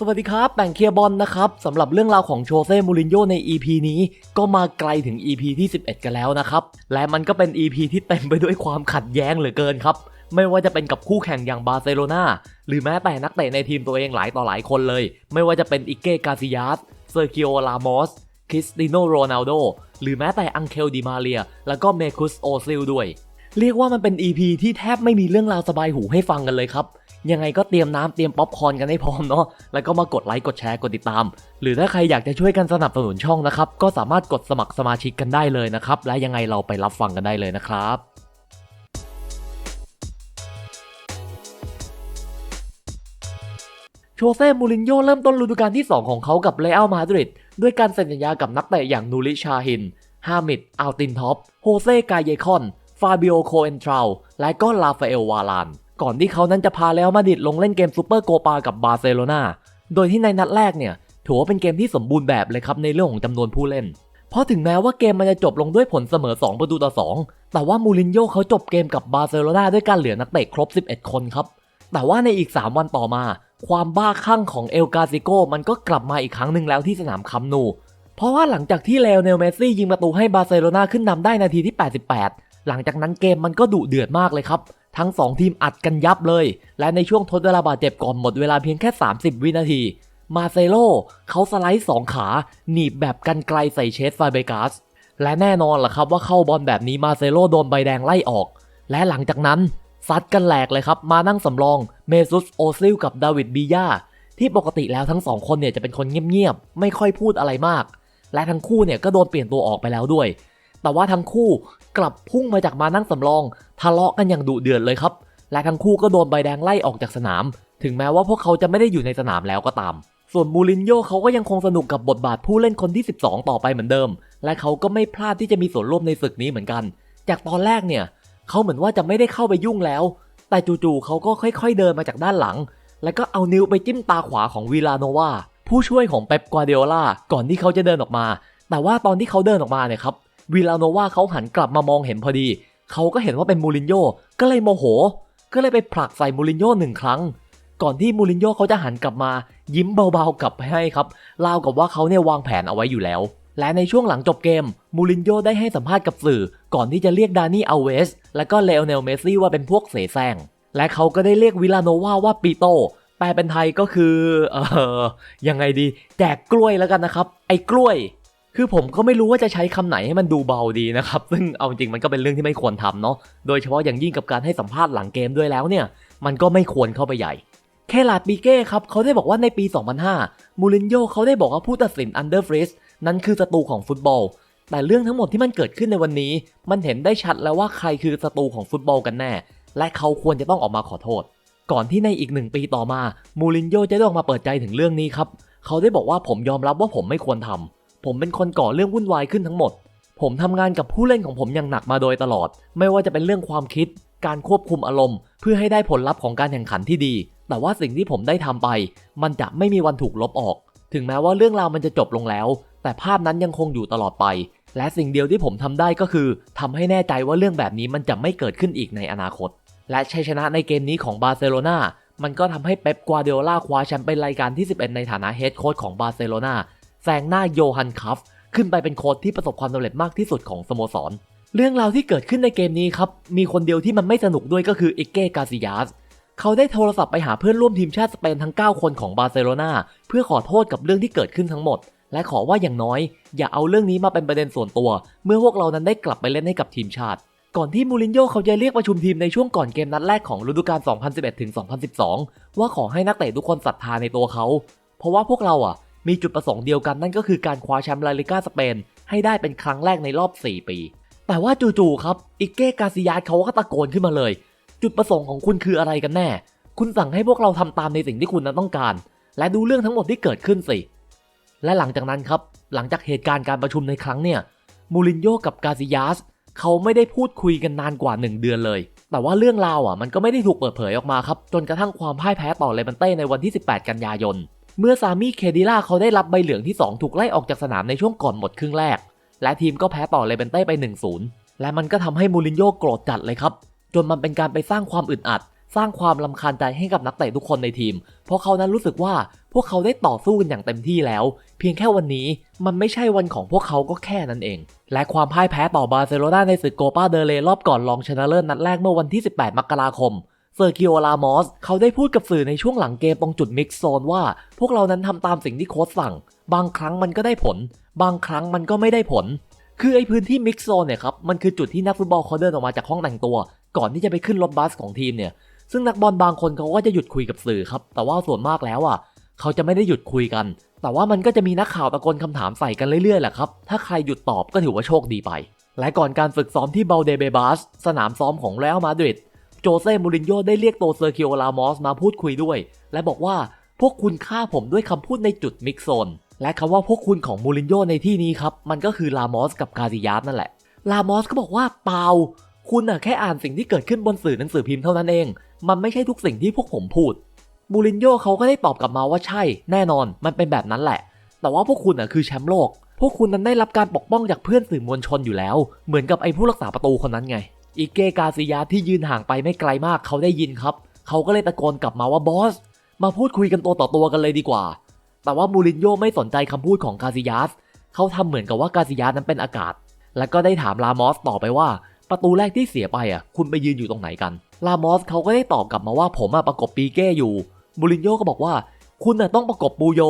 สวัสดีครับแบ่งเคียร์บอลนะครับสำหรับเรื่องราวของโชเซ่มูรินโญ่ใน EP นี้ก็มาไกลถึง EP ที่ 11 กันแล้วนะครับ และมันก็เป็น EP ที่เต็มไปด้วยความขัดแย้งเหลือเกินครับ ไม่ว่าจะเป็นกับคู่แข่งอย่างบาร์เซโลนาหรือแม้แต่นักเตะในทีมตัวเองหลายต่อหลายคนเลย ไม่ว่าจะเป็นอิเก้กาซิยาสเซอร์กิโอลามอสคริสติโนโรนัลโดหรือแม้แต่อังเคลดิมาเรีย แล้วก็เมคุสโอซิลด้วย เรียกว่ามันเป็น EP ที่แทบไม่มีเรื่องราวสบายหูให้ฟังกันเลยครับ ยังไงก็เตรียมน้ำเตรียมป๊อปคอร์นกันให้พร้อมเนาะ แล้วก็มากดไลค์กดแชร์กดติดตาม หรือถ้าใครอยากจะช่วยกันสนับสนุนช่องนะครับ ก็สามารถกดสมัครสมาชิกกันได้เลยนะครับ และยังไงเราไปรับฟังกันได้เลยนะครับโชเซ่มูรินโญ่เริ่มต้นฤดูกาลที่ 2 ของเขากับเรอัลมาดริดด้วยการเซ็นสัญญากับนักเตะอย่างนูริชาฮิน ฮามิด อัลตินท็อป โฮเซ่กาเยคอน ฟาบิโอ โคเอนทราวและก็ลาฟาเอล วาลาน ก่อนที่เขานั้นจะพาเรอัลมาดริดลงเล่นเกมซูเปอร์โกปากับบาร์เซโลนาโดยที่ในนัดแรกเนี่ยถือว่าเป็นเกมที่สมบูรณ์แบบเลยครับในเรื่องของจำนวนผู้เล่น เพราะถึงแม้ว่าเกมมันจะจบลงด้วยผลเสมอ 2 ประตูต่อ 2 แต่ว่ามูรินโญ่เขาจบเกมกับบาร์เซโลนาด้วยการเหลือนักเตะครบ 11 คนครับ แต่ว่าในอีก 3 วันต่อมา ความบ้าคลั่งของเอลกาซิโกมันก็กลับมาอีกครั้งหนึ่งแล้วที่สนามคัมนู เพราะว่าหลังจากที่เลโอเนลเมสซี่ยิงประตูให้บาร์เซโลนาขึ้นนำได้นาทีที่ 88 หลังจากนั้นเกมมันก็ดุเดือดมากเลยครับ ทั้ง 2 ทีมอัดกันยับเลย และในช่วงทดเวลาบาดเจ็บก่อนหมดเวลาเพียงแค่ 30 วินาที มาเซโลเขาสไลด์สองขา หนีบแบบกันไกลใส่เชสฟาเบกัสและแน่นอนล่ะครับว่าเข้าบอลแบบนี้มาเซโลโดนใบแดงไล่ออก และหลังจากนั้นซัดกันแหลกเลยครับ มานั่งสำรองเมซุสโอซิลกับดาวิดบียาที่ปกติแล้วทั้งสองคนเนี่ยจะเป็นคนเงียบๆ ไม่ค่อยพูดอะไรมาก และทั้งคู่เนี่ยก็โดนเปลี่ยนตัวออกไปแล้วด้วย แต่ว่าทั้งคู่ กลับพุ่งมาจากมานั่งสำรอง ทะเลาะกันอย่างดุเดือดเลยครับ และทั้งคู่ก็โดนใบแดงไล่ออกจากสนาม ถึงแม้ว่าพวกเขาจะไม่ได้อยู่ในสนามแล้วก็ตาม ส่วนมูรินโญ่เขาก็ยังคงสนุกกับบทบาทผู้เล่นคนที่ 12 ต่อไปเหมือนเดิม และเขาก็ไม่พลาดที่จะมีส่วนร่วมในศึกนี้เหมือนกัน จากตอนแรกเนี่ยเขาเหมือนว่าจะไม่ได้เข้าไปยุ่งแล้ว แต่จู่ๆเขาก็ค่อย ๆ เดินมาจากด้านหลัง แล้วก็เอานิ้วไปจิ้มตาขวาของวิลาโนวาผู้ช่วยของเป๊ปกวาเดโอลาก่อนที่เขาจะเดินออกมา แต่ว่าตอนที่เขาเดินออกมาเนี่ยครับ วิลาโนวาเขาหันกลับมามองเห็นพอดี เขาก็เห็นว่าเป็นมูรินโญ่ก็เลยโมโห ก็เลยไปผลักใส่มูรินโญ่หนึ่งครั้ง ก่อนที่มูรินโญ่เขาจะหันกลับมา ยิ้มเบาๆกลับไปให้ครับราวกับว่าเขาเนี่ยวางแผนเอาไว้อยู่แล้ว และในช่วงหลังจบเกมมูรินโญ่ได้ให้สัมภาษณ์กับสื่อ ก่อนที่จะเรียกดานี่อเวส และก็เลโอเนลเมซี่ว่าเป็นพวกเสแสร้งและเขาก็ได้เรียกวิลาโนวาว่าปีโตแปลเป็นไทยก็คือ เออยังไงดี แจกกล้วยแล้วกันนะครับ ไอ้กล้วย คือผมก็ไม่รู้ว่าจะใช้คำไหนให้มันดูเบาดีนะครับ ซึ่งเอาจริงมันก็เป็นเรื่องที่ไม่ควรทำเนาะ โดยเฉพาะอย่างยิ่งกับการให้สัมภาษณ์หลังเกมด้วยแล้วเนี่ย มันก็ไม่ควรเข้าไปใหญ่ เคลาดปีเก้ครับเขาได้บอกว่าในปี 2005 มูรินโญ่เขาได้บอกว่าผู้ตัดสินอันเดอร์ฟริสนั้นคือศัตรูของฟุตบอล แต่เรื่องทั้งหมดที่มันเกิดขึ้นในวันนี้ มันเห็นได้ชัดแล้วว่าใครคือศัตรูของฟุตบอลกันแน่ และเขาควรจะต้องออกมาขอโทษ ก่อนที่ในอีกหนึ่งปีต่อมา มูรินโญ่จะได้ออกมาเปิดใจถึงเรื่องนี้ครับ เขาได้บอกว่าผมยอมรับว่าผมไม่ควรทำ ผมเป็นคนก่อเรื่องวุ่นวายขึ้นทั้งหมด ผมทำงานกับผู้เล่นของผมอย่างหนักมาโดยตลอด ไม่ว่าจะเป็นเรื่องความคิด การควบคุมอารมณ์ เพื่อให้ได้ผลลัพธ์ของการแข่งขันที่ดี แต่ว่าสิ่งที่ผมได้ทำไป มันจะไม่มีวันถูกลบออก ถึงแม้ว่าเรื่องราวมันจะจบลงแล้ว แต่ภาพนั้นยังคงอยู่ตลอดไป และสิ่งเดียวที่ผมทำได้ก็คือทำให้แน่ใจว่าเรื่องแบบนี้มันจะไม่เกิดขึ้นอีกในอนาคต และชัยชนะในเกมนี้ของบาร์เซโลนามันก็ทำให้เป๊ปกวาเดโอลาคว้าแชมป์เป็นรายการที่ 11 ในฐานะเฮดโค้ชของบาร์เซโลนา แซงหน้าโยฮันคัฟขึ้นไปเป็นโค้ชที่ประสบความสำเร็จมากที่สุดของสโมสร เรื่องราวที่เกิดขึ้นในเกมนี้ครับ มีคนเดียวที่มันไม่สนุกด้วยก็คือเอิเก้กาซิยาสเขาได้โทรศัพท์ไปหาเพื่อนร่วมทีมชาติสเปนทั้ง 9 คนของบาร์เซโลนาเพื่อขอโทษกับเรื่องที่เกิดขึ้นทั้งหมด และขอว่าอย่างน้อย อย่าเอาเรื่องนี้มาเป็นประเด็นส่วนตัว เมื่อพวกเรานั้นได้กลับไปเล่นให้กับทีมชาติ ก่อนที่มูรินโญ่เขาจะเรียกประชุมทีมในช่วงก่อนเกมนัดแรกของฤดูกาล 2011-2012 ว่าขอให้นักเตะทุกคนศรัทธาในตัวเขา เพราะว่าพวกเราอะ มีจุดประสงค์เดียวกันนั่นก็คือการคว้าแชมป์ลาลิก้าสเปนให้ได้เป็นครั้งแรกในรอบ 4 ปี แต่ว่าจู่ๆครับอิเก้กาซิยาสเขาก็ตะโกนขึ้นมาเลย จุดประสงค์ของคุณคืออะไรกันแน่ คุณสั่งให้พวกเราทำตามในสิ่งที่คุณนั้นต้องการ และดูเรื่องทั้งหมดที่เกิดขึ้นสิ และหลังจากนั้นครับ หลังจากเหตุการณ์การประชุมในครั้งเนี่ยมูรินโญ่กับกาซิยาสเขาไม่ได้พูดคุยกันนานกว่า 1 เดือนเลย แต่ว่าเรื่องราวอะมันก็ไม่ได้ถูกเปิดเผยออกมาครับ จนกระทั่งความพ่ายแพ้ต่อเลบันเต้ในวันที่ 18 กันยายน เมื่อซามี่เคดิล่าเขาได้รับใบเหลืองที่ 2 ถูกไล่ออกจากสนามในช่วงก่อนหมดครึ่งแรก และทีมก็แพ้ต่อเลเบนเต้ไป 1-0 และมันก็ทำให้มูรินโญ่โกรธจัดเลยครับ จนมันเป็นการไปสร้างความอึดอัด สร้างความลำคาญใจให้กับนักเตะทุกคนในทีม เพราะเขานั้นรู้สึกว่าพวกเขาได้ต่อสู้กันอย่างเต็มที่แล้ว เพียงแค่วันนี้มันไม่ใช่วันของพวกเขาก็แค่นั้นเอง และความพ่ายแพ้ต่อบาร์เซโลนาในศึกโกปาเดเรรอบก่อนรองชนะเลิศนัดแรกเมื่อวันที่ 18 มกราคม เซอร์กิโอลามอสเขาได้พูดกับสื่อในช่วงหลังเกมตรงจุดมิกซ์โซนว่า พวกเรานั้นทำตามสิ่งที่โค้ชสั่ง บางครั้งมันก็ได้ผล บางครั้งมันก็ไม่ได้ผล คือไอพื้นที่มิกซ์โซนเนี่ยครับมันคือจุดที่นักฟุตบอลเขาเดินออกมาจากห้องแต่งตัว ก่อนที่จะไปขึ้นรถบัสของทีมเนี่ยซึ่งนักบอลบางคนเขาก็จะหยุดคุยกับสื่อครับแต่ว่าส่วนมากแล้วอะเขาจะไม่ได้หยุดคุยกัน แต่ว่ามันก็จะมีนักข่าวตะโกนคำถามใส่กันเรื่อยๆแหละครับ ถ้าใครหยุดตอบก็ถือว่าโชคดีไป และก่อนการฝึกซ้อมที่เบลเดเบบัสสนามซ้อมของเรอัลมาดริด โจเซ่มูรินโญ่ได้เรียกตัวเซอร์คิโอลามอสมาพูดคุยด้วย และบอกว่าพวกคุณฆ่าผมด้วยคำพูดในจุดมิกโซน และคำว่าพวกคุณของมูรินโญ่ในที่นี้ครับ มันก็คือลามอสกับกาซิยาสนั่นแหละ ลามอสก็บอกว่าเปล่า คุณน่ะแค่อ่านสิ่งที่เกิดขึ้นบนสื่อหนังสือพิมพ์เท่านั้นเอง มันไม่ใช่ทุกสิ่งที่พวกผมพูด มูรินโญ่เขาก็ได้ตอบกลับมาว่าใช่ แน่นอน มันเป็นแบบนั้นแหละ แต่ว่าพวกคุณน่ะคือแชมป์โลก พวกคุณนั้นได้รับการปกป้องจากเพื่อนสื่อมวลชนอยู่แล้ว เหมือนกับไอ้ผู้รักษาประตูคนนั้นไง อิเกกาซิยาที่ยืนห่างไปไม่ไกลมากเขาได้ยินครับ เขาก็เลยตะโกนกลับมาว่าบอส มาพูดคุยกันตัวต่อตัวกันเลยดีกว่า แต่ว่ามูรินโญ่ไม่สนใจคำพูดของกาซิยาสเขาทำเหมือนกับว่ากาซิยาสนั้นเป็นอากาศ และก็ได้ถามลามอสต่อไปว่า ประตูแรกที่เสียไปอะ คุณไปยืนอยู่ตรงไหนกัน ลามอสเขาก็ได้ตอบกลับมาว่าผมอะประกบปีเก้อยู่ มูรินโญ่ก็บอกว่า คุณน่ะต้องประกบปูโย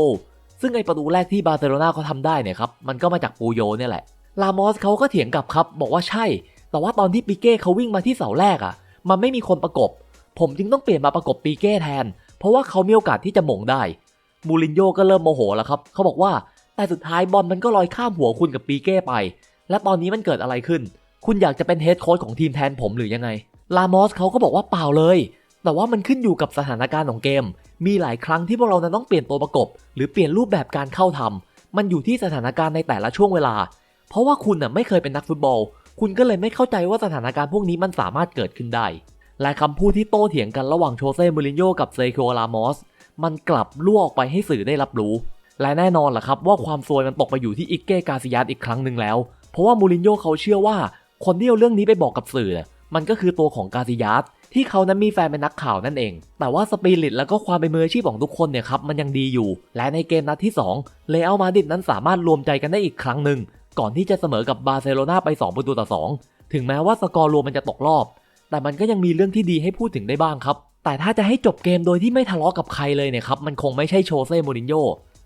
ซึ่งไอประตูแรกที่บาร์เซโลนาเขาทำได้เนี่ยครับ มันก็มาจากปูโยเนี่ยแหละ ลามอสเขาก็เถียงกลับครับ บอกว่าใช่ แต่ว่าตอนที่ปีเก้เขาวิ่งมาที่เสาแรกอะ มันไม่มีคนประกบ ผมจึงต้องเปลี่ยนมาประกบปีเก้แทน เพราะว่าเขามีโอกาสที่จะหม่งได้ มูรินโญ่ก็เริ่มโมโหแล้วครับ เขาบอกว่า แต่สุดท้ายบอลมันก็ลอยข้ามหัวคุณกับปีเก้ไป และตอนนี้มันเกิดอะไรขึ้น คุณอยากจะเป็นเฮดโค้ชของทีมแทนผมหรือยังไง ลามอสเขาก็บอกว่าเปล่าเลย แต่ว่ามันขึ้นอยู่กับสถานการณ์ของเกม มีหลายครั้งที่พวกเรานั้นต้องเปลี่ยนตัวประกบ หรือเปลี่ยนรูปแบบการเข้าทำมันอยู่ที่สถานการณ์ในแต่ละช่วงเวลา เพราะว่าคุณน่ะไม่เคยเป็นนักฟุตบอล คุณก็เลยไม่เข้าใจว่าสถานการณ์พวกนี้มันสามารถเกิดขึ้นได้ และคำพูดที่โต้เถียงกันระหว่างโชเซ่มูรินโญ่กับเซโคลามอสมันกลับล่วออกไปให้สื่อได้รับรู้ และแน่นอนล่ะครับว่าความซวยมันตกไปอยู่ที่อิกเก้กาซิยัสอีกครั้งหนึ่งแล้ว เพราะว่ามูรินโญ่เขาเชื่อว่าคนที่เอาเรื่องนี้ไปบอกกับสื่อเนี่ยมันก็คือตัวของกาซิยัสที่เขานั้นมีแฟนเป็นนักข่าวนั่นเอง แต่ว่าสปิริตแล้วก็ความเป็นมืออาชีพของทุกคนเนี่ยครับมันยังดีอยู่ และในเกมนัดที่ 2 เลอัลมาดิดนั้นสามารถรวมใจกันได้อีกครั้งหนึ่ง ก่อนที่จะเสมอกับบาร์เซโลนาไป2ประตูต่อ 2 ถึงแม้ว่าสกอร์รวมมันจะตกรอบ แต่มันก็ยังมีเรื่องที่ดีให้พูดถึงได้บ้างครับ แต่ถ้าจะให้จบเกมโดยที่ไม่ทะเลาะกับใครเลยเนี่ยครับมันคงไม่ใช่โชเซ่โมรินโญ่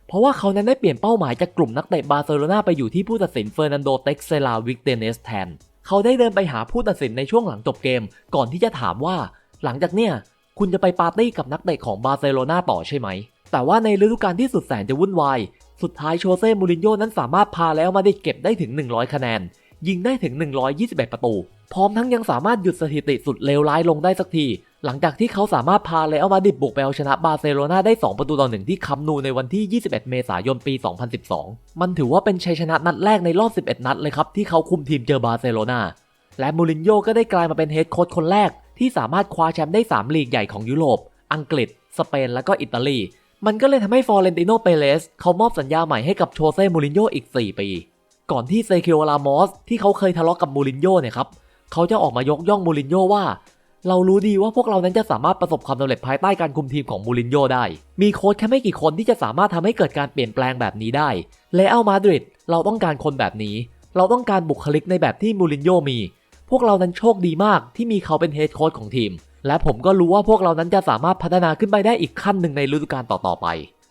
เพราะว่าเขานั้นได้เปลี่ยนเป้าหมายจากกลุ่มนักเตะบาร์เซโลนาไปอยู่ที่ผู้ตัดสินเฟอร์นันโดเต็กเซลาวิกเตเนสแทนเขาได้เดินไปหาผู้ตัดสินในช่วงหลังจบเกม ก่อนที่จะถามว่า หลังจากเนี่ยคุณจะไปปาร์ตี้กับนักเตะของบาร์เซโลนาต่อใช่ไหม แต่ว่าในฤดูกาลที่สุดแสนจะวุ่นวาย สุดท้ายโชเซ่มูรินโญ่นั้นสามารถพาแล้วมาได้เก็บได้ถึง 100 คะแนน ยิงได้ถึง 121 ประตู พร้อมทั้งยังสามารถหยุดสถิติสุดเลวร้ายลงได้สักที หลังจากที่เขาสามารถพาเลอัลมาดริดบุกไปเอาชนะบาร์เซโลนาได้ 2 ประตูต่อหนึ่งที่คัมนูในวันที่ 21 เมษายนปี 2012 มันถือว่าเป็นชัยชนะนัดแรกในรอบ 11 นัดเลยครับที่เขาคุมทีมเจอบาร์เซโลนาและมูรินโญ่ก็ได้กลายมาเป็นเฮดโค้ชคนแรกที่สามารถคว้าแชมป์ได้ 3 ลีกใหญ่ของยุโรป อังกฤษ สเปน และก็อิตาลี มันก็เลยทำให้ฟอร์เรนติโนเปเรสเขามอบสัญญาใหม่ให้กับโชเซ่มูรินโญ่อีก 4 ปี ก่อนที่เซคิโอลามอสที่เขาเคยทะเลาะกับมูรินโญ่เนี่ยครับเขาจะออกมายกย่องมูรินโญ่ว่า เรารู้ดีว่าพวกเรานั้นจะสามารถประสบความสำเร็จภายใต้การคุมทีมของมูรินโญ่ได้ มีโค้ชแค่ไม่กี่คนที่จะสามารถทำให้เกิดการเปลี่ยนแปลงแบบนี้ได้เลอัลมาดริดเราต้องการคนแบบนี้ เราต้องการบุคลิกในแบบที่มูรินโญ่มี พวกเรานั้นโชคดีมากที่มีเขาเป็นเฮดโค้ชของทีม และผมก็รู้ว่าพวกเรานั้นจะสามารถพัฒนาขึ้นไปได้อีกขั้นหนึ่งในฤดูกาลต่อๆไป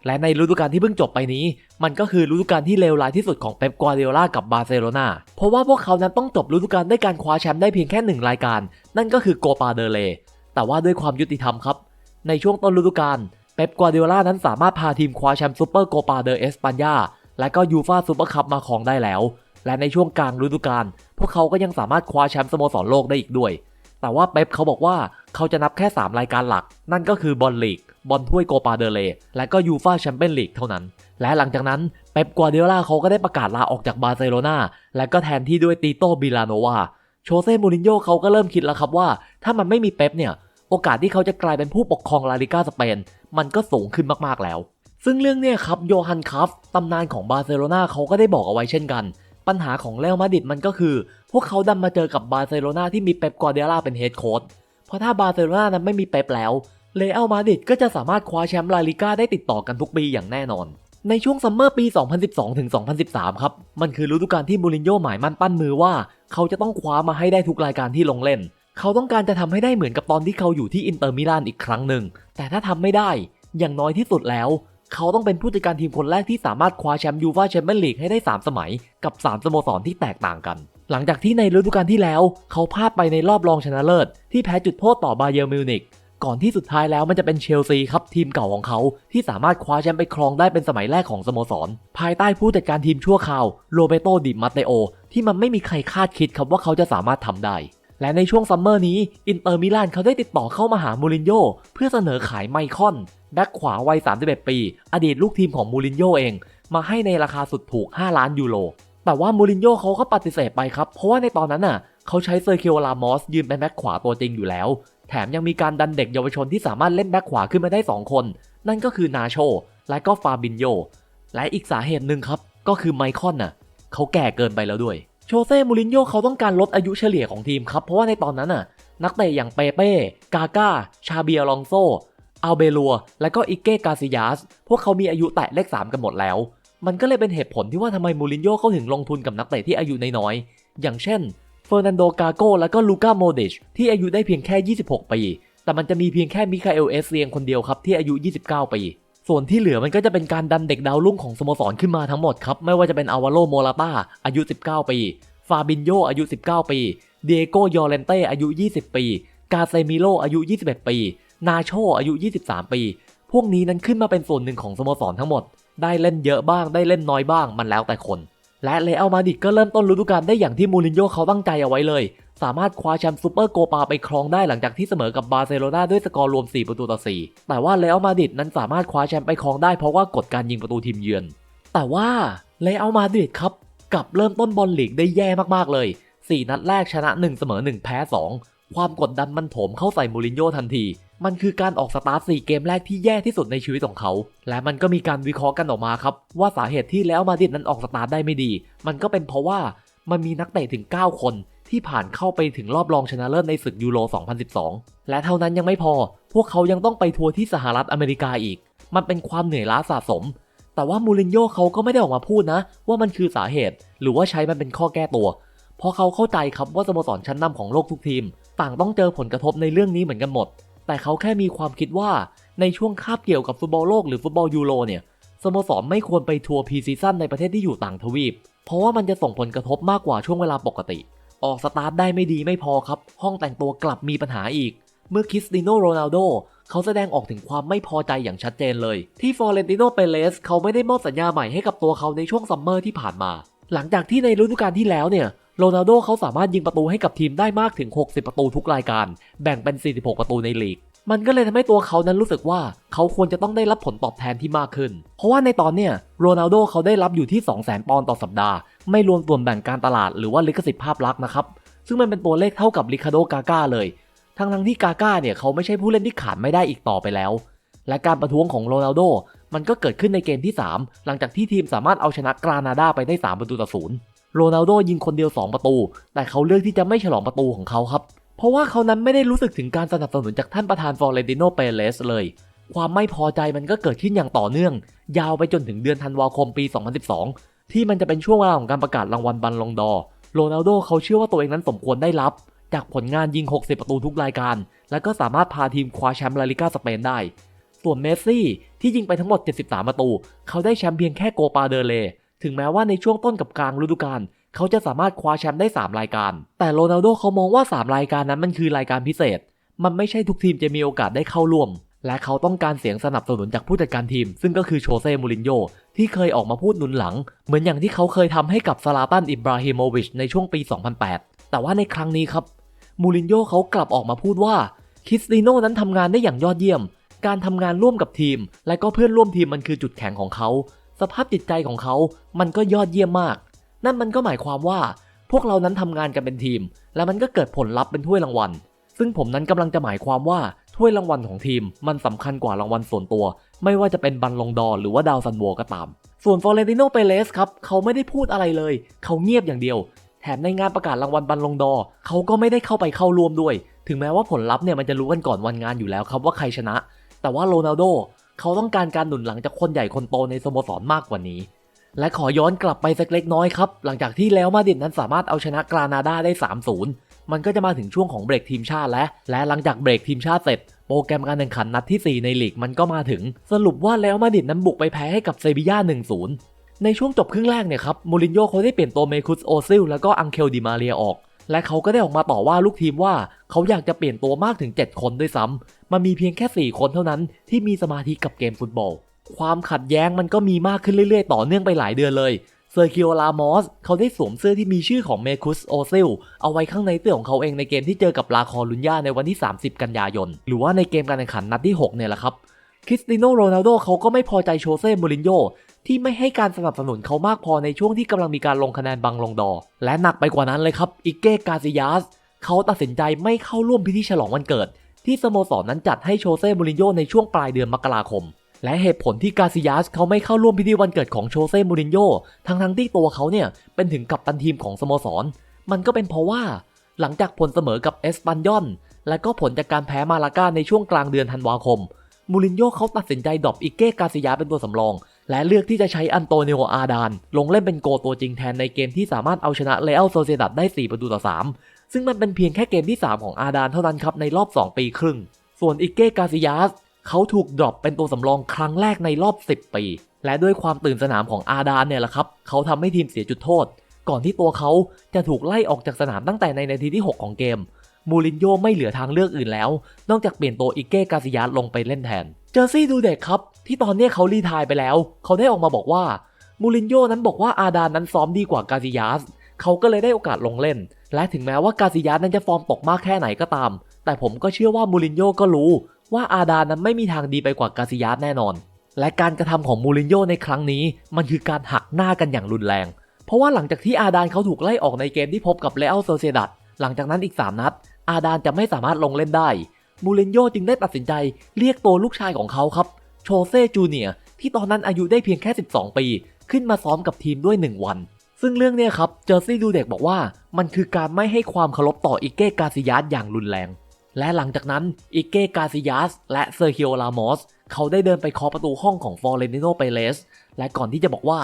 และในฤดูกาลที่เพิ่งจบไปนี้ มันก็คือฤดูกาลที่เลวร้ายที่สุดของเป๊ปกัวเดโอลากับบาร์เซโลนาเพราะว่าพวกเขานั้นต้องจบฤดูกาลด้วยการคว้าแชมป์ได้เพียงแค่หนึ่งรายการ นั่นก็คือโกปาเดเล แต่ว่าด้วยความยุติธรรมครับ ในช่วงต้นฤดูกาลเป๊ปกัวเดโอลานั้นสามารถพาทีมคว้าแชมป์ซูเปอร์โกปาเดเอสปันยาและก็ยูฟาซูเปอร์คัพมาครองได้แล้ว และในช่วงกลางฤดูกาลพวกเขาก็ยังสามารถคว้าแชมป์สโมสรโลกได้อีกด้วย แต่ว่าเป๊ปเขาบอกว่าเขาจะนับแค่ 3 รายการหลัก นั่นก็คือบอลลีก บอลถ้วยโกปาเดเลและก็ยูฟาแชมเปี้ยนลีกเท่านั้น และหลังจากนั้นเป๊ปกัวเดโอลาเขาก็ได้ประกาศลาออกจากบาร์เซโลนาและก็แทนที่ด้วยติโต้บิลาโนวาโชเซ่มูรินโญ่เขาก็เริ่มคิดแล้วครับว่า ถ้ามันไม่มีเป๊ปเนี่ยโอกาสที่เขาจะกลายเป็นผู้ปกครองลาลิก้าสเปน มันก็สูงขึ้นมากๆแล้ว ซึ่งเรื่องเนี้ยครับโยฮันคัฟตำนานของบาร์เซโลนาเขาก็ได้บอกเอาไว้เช่นกัน ปัญหาของเรอัลมาดริดมันก็คือ พวกเขาดันมาเจอกับบาร์เซโลนาที่มีเป๊ปกัวเดโอลาเป็นเฮดโค้ชเพราะถ้าบาร์เซโลนานั้นไม่มีเป๊ปแล้วเรอัลมาดริดก็จะสามารถคว้าแชมป์ลาลิก้าได้ติดต่อกันทุกปีอย่างแน่นอน ในช่วงซัมเมอร์ปี 2012ถึง2013 ครับ มันคือฤดูกาลที่มูรินโญ่หมายมั่นปั้นมือว่า เขาจะต้องคว้ามาให้ได้ทุกรายการที่ลงเล่น เขาต้องการจะทำให้ได้เหมือนกับตอนที่เขาอยู่ที่อินเตอร์มิลานอีกครั้งหนึ่ง แต่ถ้าทำไม่ได้ อย่างน้อยที่สุดแล้ว เขาต้องเป็นผู้จัดการทีมคนแรกที่สามารถคว้าแชมป์ยูฟ่าแชมเปี้ยนลีกให้ได้ 3 สมัย กับ 3 สโมสรที่แตกต่างกัน หลังจากที่ในฤดูกาลที่แล้ว เขาพลาดไปในรอบรองชนะเลิศ ที่แพ้จุดโทษต่อบาเยอร์มิวนิกก่อนที่สุดท้ายแล้วมันจะเป็นเชลซีครับทีมเก่าของเขา ที่สามารถคว้าแชมป์ไปครองได้เป็นสมัยแรกของสโมสร ภายใต้ผู้จัดการทีมชั่วคราวโรเบโตดิมาเตโอที่มันไม่มีใครคาดคิดครับว่าเขาจะสามารถทำได้ และในช่วงซัมเมอร์นี้อินเตอร์มิลานเขาได้ติดต่อเข้ามาหามูรินโญ่เพื่อเสนอขายไมคอน แบ็คขวาวัย 31 ปี อดีตลูกทีมของมูรินโญ่เอง มาให้ในราคาสุดถูก 5 ล้านยูโร แต่ว่ามูรินโญ่เขาก็ปฏิเสธไปครับ เพราะว่าในตอนนั้นน่ะเขาใช้เซอร์เคียวลามอสยืนเป็นแบ็คขวาตัวจริงอยู่แล้ว แถมยังมีการดันเด็กเยาวชนที่สามารถเล่นแบ็คขวาขึ้นมาได้ 2 คน นั่นก็คือนาโช และก็ฟาบินโยและอีกสาเหตุหนึ่งครับก็คือไมคอนน่ะเขาแก่เกินไปแล้วด้วย โชเซ่ มูรินโญ่เขาต้องการลดอายุเฉลี่ยของทีมครับ เพราะว่าในตอนนั้นน่ะ นักเตะอย่างเปเป้ กาก้า ชาเบียลองโซ อัลเบลัว และก็อิเก้กาซิยาส พวกเขามีอายุแตะเลข 3 กันหมดแล้ว มันก็เลยเป็นเหตุผลที่ว่าทำไมมูรินโญ่เขาถึงลงทุนกับนักเตะที่อายุน้อยๆ อย่างเช่นเฟอร์นันโดกาโกและก็ลูก้าโมดิชที่อายุได้เพียงแค่ 26 ปี แต่มันจะมีเพียงแค่มิคาเอลเอสเซียงคนเดียวครับที่อายุ 29 ปีส่วนที่เหลือมันก็จะเป็นการดันเด็กดาวรุ่งของสโมสรขึ้นมาทั้งหมดครับ ไม่ว่าจะเป็นอาวาโลโมราตาอายุ 19 ปี ฟาบินโยอายุ 19 ปี เดียโกยอเลนเต้อายุ 20 ปี กาเซมิโลอายุ 21 ปี นาโชอายุ 23 ปี พวกนี้นั้นขึ้นมาเป็นส่วนหนึ่งของสโมสรทั้งหมด ได้เล่นเยอะบ้างได้เล่นน้อยบ้างมันแล้วแต่คน และเลอัลมาดิดก็เริ่มต้นฤดูกาลได้อย่างที่มูรินโญ่เขาตั้งใจเอาไว้เลย สามารถคว้าแชมป์ซูเปอร์โกปาไปครองได้หลังจากที่เสมอกับบาร์เซโลนาด้วยสกอร์รวม 4 ประตูต่อ 4 แต่ว่าเลอัลมาดิดนั้นสามารถคว้าแชมป์ไปครองได้เพราะว่ากฎการยิงประตูทีมเยือน แต่ว่าเลอัลมาดิดครับกลับเริ่มต้นบอลลีกได้แย่มากๆเลย 4 นัดแรกชนะ 1 เสมอ 1 แพ้ 2 ความกดดันมันโถมเข้าใส่มูรินโญ่ทันที มันคือการออกสตาร์ท4เกมแรกที่แย่ที่สุดในชีวิตของเขา และมันก็มีการวิเคราะห์กันออกมาครับ ว่าสาเหตุที่แล้วมาดิดนั้นออกสตาร์ทได้ไม่ดี มันก็เป็นเพราะว่ามันมีนักเตะถึง 9 คนที่ผ่านเข้าไปถึงรอบรองชนะเลิศในศึกยูโร 2012 และเท่านั้นยังไม่พอ พวกเขายังต้องไปทัวร์ที่สหรัฐอเมริกาอีก มันเป็นความเหนื่อยล้าสะสม แต่ว่ามูรินโญ่เขาก็ไม่ได้ออกมาพูดนะ ว่ามันคือสาเหตุ หรือว่าใช้มันเป็นข้อแก้ตัว เพราะเขาเข้าใจครับว่าสโมสรชั้นนำของโลกทุกทีม ต่างต้องเจอผลกระทบในเรื่องนี้เหมือนกันหมด แต่เขาแค่มีความคิดว่าในช่วงคาบเกี่ยวกับฟุตบอลโลกหรือฟุตบอลยูโรเนี่ยสโมสรไม่ควรไปทัวร์พรีซีซั่นในประเทศที่อยู่ต่างทวีป เพราะว่ามันจะส่งผลกระทบมากกว่าช่วงเวลาปกติ ออกสตาร์ทได้ไม่ดีไม่พอครับ ห้องแต่งตัวกลับมีปัญหาอีก เมื่อคริสติโนโรนัลโดเขาแสดงออกถึงความไม่พอใจอย่างชัดเจนเลย ที่ฟอร์เรนติโนเปเรสเขาไม่ได้มอบสัญญาใหม่ให้กับตัวเขาในช่วงซัมเมอร์ที่ผ่านมา หลังจากที่ในฤดูกาลที่แล้วเนี่ย โรนัลโดเขาสามารถยิงประตูให้กับทีมได้มากถึง 60 ประตูทุกรายการ แบ่งเป็น 46 ประตูในลีก มันก็เลยทำให้ตัวเขานั้นรู้สึกว่าเขาควรจะต้องได้รับผลตอบแทนที่มากขึ้น เพราะว่าในตอนเนี้ยโรนัลโดเขาได้รับอยู่ที่ 200,000 ปอนด์ต่อสัปดาห์ ไม่รวมส่วนแบ่งการตลาดหรือว่าลิขสิทธิ์ภาพลักษณ์นะครับ ซึ่งมันเป็นตัวเลขเท่ากับริคาโดกาก้าเลย ทั้งทั้งที่กาก้าเนี่ยเขาไม่ใช่ผู้เล่นที่ขาดไม่ได้อีกต่อไปแล้ว และการประท้วงของโรนัลโดมันก็เกิดขึ้นในเกมที่ 3 หลังจากที่ทีมสามารถเอาชนะกรานาดาไปได้ 3 ประตูต่อศูนย์ โรนัลโดยิงคนเดียว 2 ประตู แต่เขาเลือกที่จะไม่ฉลองประตูของเขาครับ เพราะว่าเขานั้นไม่ได้รู้สึกถึงการสนับสนุนจากท่านประธานฟลอเรนติโนเปเรสเลย ความไม่พอใจมันก็เกิดขึ้นอย่างต่อเนื่อง ยาวไปจนถึงเดือนธันวาคมปี 2012 ที่มันจะเป็นช่วงเวลาของการประกาศรางวัลบัลลงดอร์โรนัลโดเขาเชื่อว่าตัวเองนั้นสมควรได้รับ จากผลงานยิง 60 ประตูทุกรายการ และก็สามารถพาทีมคว้าแชมป์ลาลิกาสเปนได้ ส่วนเมสซี่ที่ยิงไปทั้งหมด 73 ประตู เขาได้แชมป์เพียงแค่โกปาเดเล ถึงแม้ว่าในช่วงต้นกับกลางฤดูกาลเขาจะสามารถคว้าแชมป์ได้ 3 รายการ แต่โรนัลโดเขามองว่า 3 รายการนั้นมันคือรายการพิเศษ มันไม่ใช่ทุกทีมจะมีโอกาสได้เข้าร่วม และเขาต้องการเสียงสนับสนุนจากผู้จัดการทีม ซึ่งก็คือโชเซ่ มูรินโญ่ที่เคยออกมาพูดหนุนหลัง เหมือนอย่างที่เขาเคยทำให้กับซาลาตัน อิบราฮิโมวิชในช่วงปี 2008 แต่ว่าในครั้งนี้ครับ มูรินโญ่เขากลับออกมาพูดว่าคริสติโน่นั้นทำงานได้อย่างยอดเยี่ยม การทำงานร่วมกับทีม และก็เพื่อนร่วมทีมมันคือจุดแข็งของเขา สภาพจิตใจของเขามันก็ยอดเยี่ยมมาก นั่นมันก็หมายความว่าพวกเรานั้นทำงานกันเป็นทีม และมันก็เกิดผลลัพธ์เป็นถ้วยรางวัล ซึ่งผมนั้นกำลังจะหมายความว่าถ้วยรางวัลของทีม มันสำคัญกว่ารางวัลส่วนตัว ไม่ว่าจะเป็นบัลลงดอร์หรือว่าดาวซันโวก็ตาม ส่วนฟอเรนติโนเปเรสครับเขาไม่ได้พูดอะไรเลย เขาเงียบอย่างเดียว แถมในงานประกาศรางวัลบัลลงดอร์เขาก็ไม่ได้เข้าไปเข้าร่วมด้วย ถึงแม้ว่าผลลัพธ์เนี่ยมันจะรู้กันก่อนวันงานอยู่แล้วครับว่าใครชนะ แต่ว่าโรนัลโด เขาต้องการการหนุนหลังจากคนใหญ่คนโตในสโมสรมากกว่านี้ และขอย้อนกลับไปสักเล็กน้อยครับ หลังจากที่แล้วมาดิดนั้นสามารถเอาชนะกรานาดาได้ 3-0 มันก็จะมาถึงช่วงของเบรกทีมชาติและและหลังจากเบรกทีมชาติเสร็จโปรแกรมการแข่งขันนัดที่ 4 ในลีกมันก็มาถึง สรุปว่าแล้วมาดิดนั้นบุกไปแพ้ให้กับเซบีย่า 1-0 ในช่วงจบครึ่งแรกเนี่ยครับมูรินโญ่เขาได้เปลี่ยนตัวเมคุสโอซิลแล้วก็อังเคลดิมาเรียออก และเขาก็ได้ออกมาต่อว่าลูกทีมว่าเขาอยากจะเปลี่ยนตัวมากถึง 7 คนด้วยซ้ำมันมีเพียงแค่ 4 คนเท่านั้นที่มีสมาธิกับเกมฟุตบอล ความขัดแย้งมันก็มีมากขึ้นเรื่อยๆ ต่อเนื่องไปหลายเดือนเลยเซอร์คิโอลามอสเขาได้สวมเสื้อที่มีชื่อของเมคุสโอซิลเอาไว้ข้างในเสื้อของเขาเองในเกมที่เจอกับลาคอลุนยาในวันที่ 30 กันยายน หรือว่าในเกมการแข่งขันนัดที่ 6 เนี่ยแหละครับคริสติโนโรนัลโดเขาก็ไม่พอใจโชเซ่มูรินโญ่ ที่ไม่ให้การสนับสนุนเขามากพอในช่วงที่กำลังมีการลงคะแนนบังลงดอ และหนักไปกว่านั้นเลยครับอิเก้กาซิยาสเขาตัดสินใจไม่เข้าร่วมพิธีฉลองวันเกิด ที่สโมสรนั้นจัดให้โชเซ่มูรินโญ่ในช่วงปลายเดือนมกราคม และเหตุผลที่กาซิยาสเขาไม่เข้าร่วมพิธีวันเกิดของโชเซ่มูรินโญ่ทั้งทั้งที่ตัวเขาเนี่ยเป็นถึงกัปตันทีมของสโมสร มันก็เป็นเพราะว่าหลังจากผลเสมอกับเอสปันยอนและก็ผลจากการแพ้มาลากาในช่วงกลางเดือนธันวาคม มูรินโญ่เขาตัดสินใจดรอปอิเก้กาซิยาเป็นตัวสำรอง และเลือกที่จะใช้อันโตนิโออาดาน ลงเล่นเป็นโกตัวจริงแทนในเกมที่สามารถเอาชนะเรอัลโซเซดัดได้ 4 ประตูต่อ 3 ซึ่งมันเป็นเพียงแค่เกมที่ 3 ของอาดานเท่านั้นครับในรอบ 2 ปีครึ่ง ส่วนอิเก้กาซิยาสเขาถูกดรอปเป็นตัวสำรองครั้งแรกในรอบ 10 ปี และด้วยความตื่นสนามของอาดานเนี่ยแหละครับเขาทำให้ทีมเสียจุดโทษ ก่อนที่ตัวเขาจะถูกไล่ออกจากสนามตั้งแต่ในนาทีที่ 6 ของเกม มูรินโญ่ไม่เหลือทางเลือกอื่นแล้ว นอกจากเปลี่ยนตัวอิเก้กาซิยาสลงไปเล่นแทน เจอร์ซี่ดูเด็กครับ ที่ตอนนี้เขารีไทายไปแล้ว เขาได้ออกมาบอกว่ามูรินโญ่นั้นบอกว่าอาดานนั้นซ้อมดีกว่ากาซิยาสเขาก็เลยได้โอกาสลงเล่น และถึงแม้ว่ากาซิยาสนั้นจะฟอร์มตกมากแค่ไหนก็ตาม แต่ผมก็เชื่อว่ามูรินโญ่ก็รู้ ว่าอาดานนั้นไม่มีทางดีไปกว่ากาซิยาสแน่นอน และการกระทำของมูรินโญ่ในครั้งนี้ มันคือการหักหน้ากันอย่างรุนแรง เพราะว่าหลังจากที่อาดานเขาถูกไล่ออกในเกมที่พบกับเรอัลโซเซดัดหลังจากนั้นอีก 3 นัด อาดานจะไม่สามารถลงเล่นได้ มูรินโญ่จึงได้ตัดสินใจเรียกตัวลูกชายของเขาครับ โชเซ่จูเนียที่ตอนนั้นอายุได้เพียงแค่ 12 ปี ขึ้นมาซ้อมกับทีมด้วย 1 วัน ซึ่งเรื่องเนี้ยครับ เจอร์ซี่ดูเด็กบอกว่า มันคือการไม่ให้ความเคารพต่ออิเก้กาซิยาสอย่างรุนแรง และหลังจากนั้นอิเก้กาซิยาสและเซอร์คิโอลามอสเขาได้เดินไปเคาะประตูห้องของฟอร์เรนิโนเปเลสและก่อนที่จะบอกว่า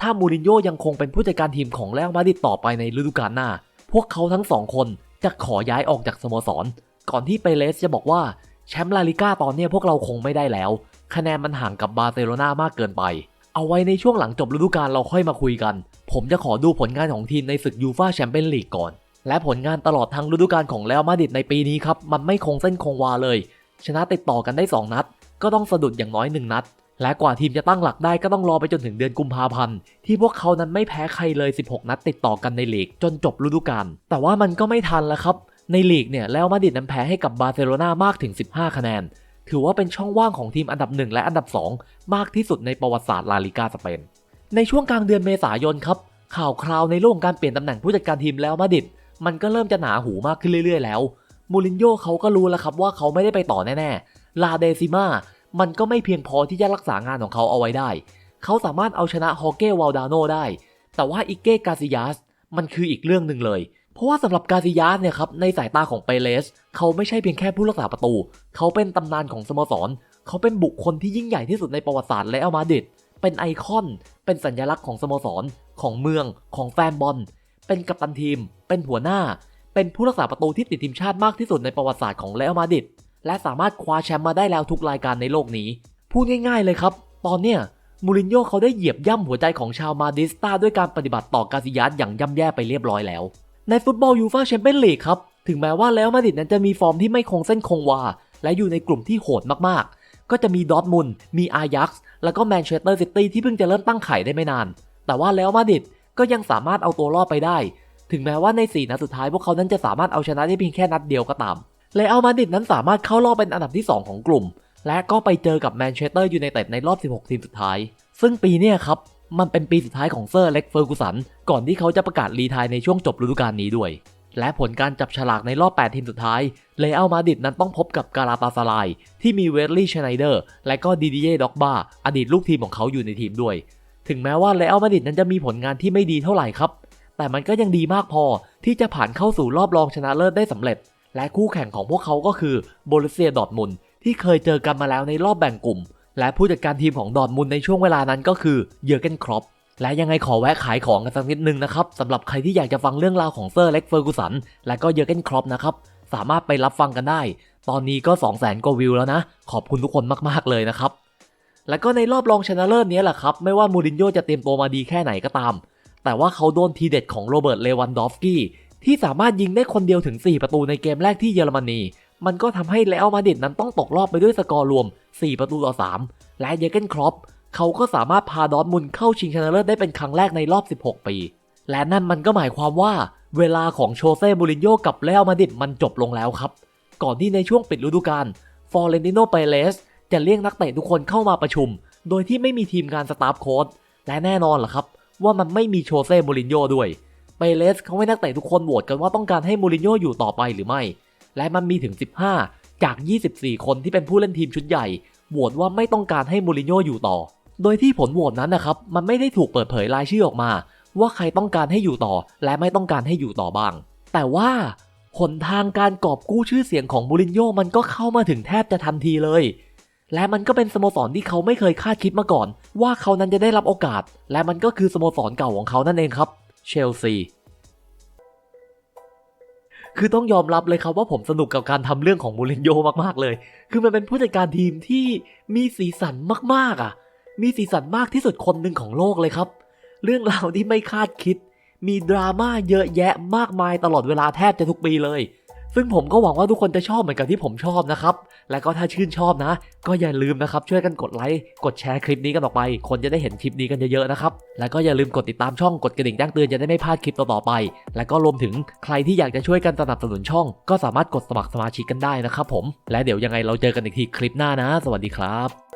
ถ้ามูรินโญ่ยังคงเป็นผู้จัดการทีมของเรอัลมาดริดต่อไปในฤดูกาลหน้า พวกเขาทั้งสองคนจะขอย้ายออกจากสโมสร ก่อนที่เปเลสจะบอกว่าแชมป์ลาลิก้าตอนนี้พวกเราคงไม่ได้แล้ว คะแนนมันห่างกับบาร์เซโลนามากเกินไป เอาไว้ในช่วงหลังจบฤดูกาลเราค่อยมาคุยกัน ผมจะขอดูผลงานของทีมในศึกยูฟาแชมเปี้ยนลีกก่อน และผลงานตลอดทั้งฤดูกาลของเรอัลมาดริดในปีนี้ครับ มันไม่คงเส้นคงวาเลย ชนะติดต่อกันได้ 2 นัด ก็ต้องสะดุดอย่างน้อย 1 นัด และกว่าทีมจะตั้งหลักได้ก็ต้องรอไปจนถึงเดือนกุมภาพันธ์ที่พวกเขานั้นไม่แพ้ใครเลย 16 นัดติดต่อกันในลีกจนจบฤดูกาลแต่ว่ามันก็ไม่ทันแล้วครับ ในลีกเนี่ยแล้วมาดิดนั้นแพ้ให้กับบาร์เซโลนามากถึง 15 คะแนน ถือว่าเป็นช่องว่างของทีมอันดับ 1 และอันดับ 2 มากที่สุดในประวัติศาสตร์ลาลิกาสเปน ในช่วงกลางเดือนเมษายนครับ ข่าวคราวในเรื่องของการเปลี่ยนตำแหน่งผู้จัดการทีมแล้วมาดิดมันก็เริ่มจะหนาหูมากขึ้นเรื่อยๆ แล้วมูรินโญ่เขาก็รู้แล้วครับว่าเขาไม่ได้ไปต่อแน่ๆลาเดซิมามันก็ไม่เพียงพอที่จะรักษางานของเขาเอาไว้ได้ เขาสามารถเอาชนะฮอเก้วาลดาโนได้ แต่ว่าอิเก้กาซิยาสมันคืออีกเรื่องหนึ่งเลย ราะว่าสำหรับกาซิยาสเนี่ยครับในสายตาของเปเลส เขาไม่ใช่เพียงแค่ผู้รักษาประตู เขาเป็นตำนานของสโมสร เขาเป็นบุคคลที่ยิ่งใหญ่ที่สุดในประวัติศาสตร์และอัลมาดิดเป็นไอคอน เป็นสัญลักษณ์ของสโมสร ของเมือง ของแฟนบอล เป็นกัปตันทีม เป็นหัวหน้า เป็นผู้รักษาประตูที่ติดทีมชาติมากที่สุดในประวัติศาสตร์ของเรอัลมาดริดและสามารถคว้าแชมป์มาได้แล้วทุกรายการในโลกนี้ พูดง่ายๆเลยครับ ตอนเนี้ยมูรินโญ่เขาได้เหยียบย่ำหัวใจของชาวมาดิสตาด้วยการปฏิบัติต่อกาซิยัสอย่างย่ำแย่ไปเรียบร้อยแล้ว ในฟุตบอลยูฟ่าแชมเปี้ยนลีกครับ ถึงแม้ว่าแล้วมาดริดนั้นจะมีฟอร์มที่ไม่คงเส้นคงวา และอยู่ในกลุ่มที่โหดมากๆ ก็จะมีดอทมุนมีอายักซ์แล้วก็แมนเชสเตอร์ซิตี้ที่เพิ่งจะเริ่มตั้งไข่ได้ไม่นาน แต่ว่าแล้วมาดริดก็ยังสามารถเอาตัวรอดไปได้ ถึงแม้ว่าใน4นัดสุดท้ายพวกเขานั้นจะสามารถเอาชนะได้เพียงแค่นัดเดียวก็ตามเลอัลมาดริดนั้นสามารถเข้ารอบเป็นอันดับที่ 2 ของกลุ่ม และก็ไปเจอกับแมนเชสเตอร์ยูไนเต็ดในรอบ 16 ทีมสุดท้าย ซึ่งปีนี้ครับ มันเป็นปีสุดท้ายของเซอร์เล็กเฟอร์กูสัน ก่อนที่เขาจะประกาศรีไทายในช่วงจบฤดูกาลนี้ด้วย และผลการจับฉลากในรอบ 8 ทีมสุดท้าย เลอัลมาดิดนั้นต้องพบกับกาลาตาซารายที่มีเวสลีย์ชไนเดอร์ และก็ดิดิเย่ด็อกบาอดีตลูกทีมของเขาอยู่ในทีมด้วย ถึงแม้ว่าเลอัลมาดิดนั้นจะมีผลงานที่ไม่ดีเท่าไหร่ครับ แต่มันก็ยังดีมากพอที่จะผ่านเข้าสู่รอบรองชนะเลิศได้สำเร็จ และคู่แข่งของพวกเขาก็คือโบรุสเซียดอร์ทมุนที่เคยเจอกันมาแล้วในรอบแบ่งกลุ่ม และผู้จัดการทีมของดอร์ทมุนในช่วงเวลานั้นก็คือเยอร์เกนครอป และยังไงขอแวะขายของกันสักนิดนึงนะครับสำหรับใครที่อยากจะฟังเรื่องราวของเซอร์เล็กเฟอร์กูสันและก็เยอร์เกนครอปนะครับสามารถไปรับฟังกันได้ ตอนนี้ก็ 2 0 0 0 0 0กว่าวิวแล้วนะ ขอบคุณทุกคนมากๆเลยนะครับ แล้วก็ในรอบรองชนะเลิศนี้แหละครับ ไม่ว่ามูรินโญ่จะเตรียมตัวมาดีแค่ไหนก็ตาม แต่ว่าเขาโดนทีเด็ดของโรเบิร์ต เลวันดอฟสกี้ที่สามารถยิงได้คนเดียวถึง 4 ประตูในเกมแรกที่เยอรมนี มันก็ทำให้เลอัลมาดิดนั้นต้องตกรอบไปด้วยสกอร์รวม 4 ประตูต่อ 3 และเยอร์เกนครอป เขาก็สามารถพาดอทมุนเข้าชิงชนะเลิศได้เป็นครั้งแรกในรอบ 16 ปี และนั่นมันก็หมายความว่าเวลาของโชเซ่มูรินโญ่กับเลอัลมาดริดมันจบลงแล้วครับ ก่อนที่ในช่วงปิดฤดูกาลฟอร์เรนติโนเปเลสจะเรียกนักเตะทุกคนเข้ามาประชุม โดยที่ไม่มีทีมงานสตาฟโค้ดและแน่นอนล่ะครับ ว่ามันไม่มีโชเซ่มูรินโญ่ด้วยเปเลสเขาให้นักเตะทุกคนโหวตกันว่าต้องการให้มูรินโญ่อยู่ต่อไปหรือไม่ และมันมีถึง 15 จาก 24 คนที่เป็นผู้เล่นทีมชุดใหญ่โหวตว่าไม่ต้องการให้มูรินโญ่อยู่ต่อ โดยที่ผลโหวตนั้นนะครับมันไม่ได้ถูกเปิดเผยรายชื่อออกมา ว่าใครต้องการให้อยู่ต่อ และไม่ต้องการให้อยู่ต่อบ้าง แต่ว่าหนทางการกอบกู้ชื่อเสียงของมูรินโญ่มันก็เข้ามาถึงแทบจะทันทีเลย และมันก็เป็นสโมสรที่เขาไม่เคยคาดคิดมาก่อน ว่าเขานั้นจะได้รับโอกาส และมันก็คือสโมสรเก่าของเขานั่นเองครับเชลซีคือต้องยอมรับเลยครับว่าผมสนุกกับการทำเรื่องของมูรินโญ่มากๆเลย คือมันเป็นผู้จัดการทีมที่มีสีสันมากๆอะ มีสีสันมากที่สุดคนหนึ่งของโลกเลยครับ เรื่องราวที่ไม่คาดคิด มีดราม่าเยอะแยะมากมายตลอดเวลาแทบจะทุกปีเลย ซึ่งผมก็หวังว่าทุกคนจะชอบเหมือนกับที่ผมชอบนะครับ และก็ถ้าชื่นชอบนะ ก็อย่าลืมนะครับช่วยกันกดไลค์ กดแชร์คลิปนี้กันออกไป คนจะได้เห็นคลิปนี้กันเยอะๆนะครับ แล้วก็อย่าลืมกดติดตามช่องกดกระดิ่งแจ้งเตือนจะได้ไม่พลาดคลิปต่อๆไป และก็รวมถึงใครที่อยากจะช่วยกันสนับสนุนช่อง ก็สามารถกดสมัครสมาชิกกันได้นะครับผม และเดี๋ยวยังไงเราเจอกันอีกทีคลิปหน้านะ สวัสดีครับ